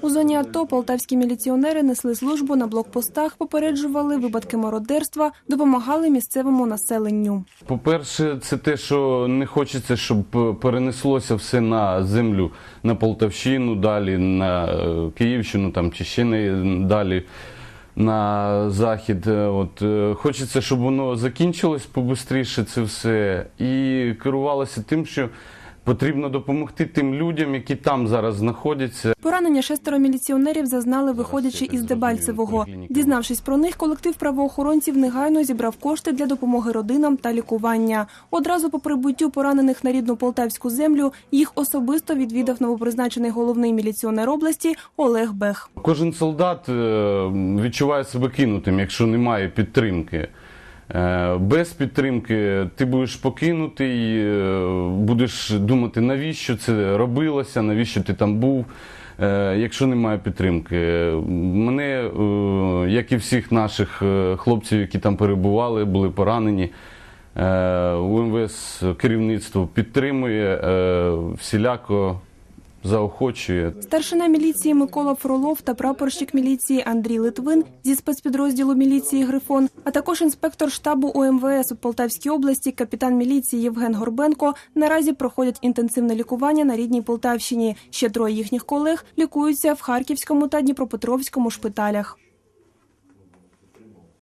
У зоні АТО полтавські міліціонери несли службу на блокпостах, попереджували випадки мародерства, допомагали місцевому населенню. По-перше, це те, що не хочеться, щоб перенеслося все на землю, на Полтавщину, далі на е, Київщину, там чи ще не далі на захід. Е, От е, хочеться, щоб воно закінчилось побистріше це все, і керувалося тим, що потрібно допомогти тим людям, які там зараз знаходяться. Поранення шестеро міліціонерів зазнали, виходячи із Дебальцевого. Дізнавшись про них, колектив правоохоронців негайно зібрав кошти для допомоги родинам та лікування. Одразу по прибуттю поранених на рідну полтавську землю їх особисто відвідав новопризначений головний міліціонер області Олег Бех. Кожен солдат е, відчуває себе кинутим, якщо немає підтримки. Е, Без підтримки ти будеш покинутий, е, будеш думати, навіщо це робилося, навіщо ти там був. Е, Якщо немає підтримки, мене, як і всіх наших хлопців, які там перебували, були поранені. УМВС керівництво підтримує, всіляко заохочує. Старшина міліції Микола Фролов та прапорщик міліції Андрій Литвин зі спецпідрозділу міліції Грифон, а також інспектор штабу ОМВС у Полтавській області, капітан міліції Євген Горбенко наразі проходять інтенсивне лікування на рідній Полтавщині. Ще троє їхніх колег лікуються в Харківському та Дніпропетровському шпиталях.